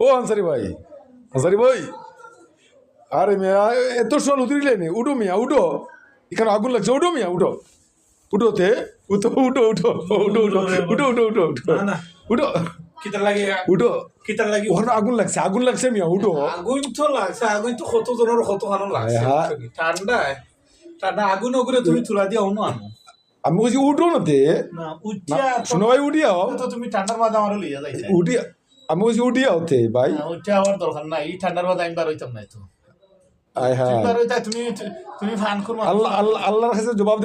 ও আনসারি ভাই আনসারি ভাই। আরে মিয়া এত সল উতরিলে নি উঠো মিয়া উঠো। এখানে আগুন লাগছে উঠো মিয়া উঠো। উঠো তে উঠো উঠো উঠো উঠো উঠো উঠো উঠো উঠো উঠো। উঠো। কিতার লাগে উঠো। কিতার লাগে। ওখানে আগুন লাগছে আগুন লাগছে মিয়া উঠো। আগুন তো লাগছে আগুন তো কত জনের কত কারণ লাগছে। ঠান্ডা ঠান্ডা আগুন ওগুলো তুমি তুলা দিয়ে অন্য আনো। আমি বলছি উঠো না তে। না না, উচ্চা শোনো ভাই উঠিয়াও তো তুমি ঠান্ডার মাঝে আমার লইয়া যাইছে উঠি আমি বলছি উঠি হতে ভাই। ওইটা আমার দরকার নাই ঠান্ডার মধ্যে আমি বার হইতাম নাই তো। কাছে জবাব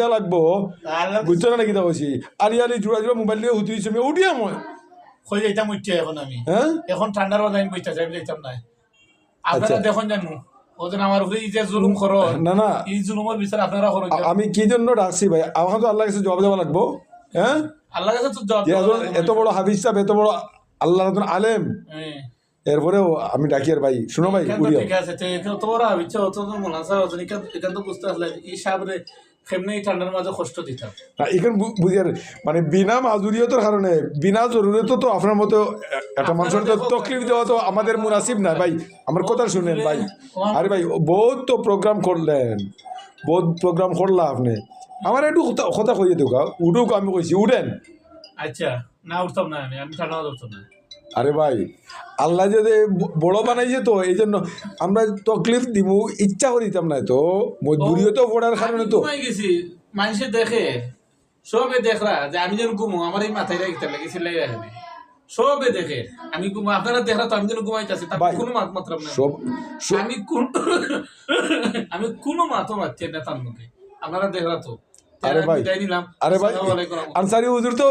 না মোবাইল উঠি আমি উঠি হ্যাঁ? আচ্ছা। আমি। কি জন্য ডাকছি ভাই? আমাকে তো আল্লাহ কাছে জবাব দেওয়া লাগবো হ্যাঁ? আল্লাহ কাছে এত বড় হাবিজ সাহেব এত বড় আল্লাহ নতুন আলেম। হ্যাঁ। এরপরেও আমি ডাকি আর ভাই শুনো ভাই ঠিক আছে তো এখানে তো ওরা হচ্ছে অত তো মনে আছে এখান তো বুঝতে আসলে এই সাবরে কেমনে ঠান্ডার মাঝে কষ্ট দিতাম। এখানে মানে বিনা মাজুরিয়তের কারণে বিনা জরুরত তো আপনার মতো একটা মানুষের তো তকলিফ দেওয়া তো আমাদের মুনাসিব না ভাই। আমার কথা শুনেন ভাই। আরে ভাই বহুত তো প্রোগ্রাম করলেন। বহুত প্রোগ্রাম করলা আপনি। আমার একটু কথা- কইয়ে দেবো উঠুক আমি কইছি উঠেন আচ্ছা না উঠতাম না আমি আমি ঠান্ডা উঠতাম না। আরে ভাই আল্লাহ যদি বড় বানাইছে তো এই জন্য আমরা তকলিফ দিব ইচ্ছা করে দিতাম না তো। মজবুরিও তো পড়ার কারণে তো। গেছি মানুষে দেখে সবে দেখরা যে আমি যেন ঘুমো আমার এই মাথায় রাখতে লাগে সেলাই রাখবে সবে দেখে আমি ঘুমো আপনারা দেখরা তো আমি যেন ঘুমাইতেছি তার কোনো মাত সব- আমি কোন আমি কোনো মাতো মারছি না তার মুখে। আপনারা দেখরা তো। আরে ভাই আরে ভাই। আনসারি হুজুর তো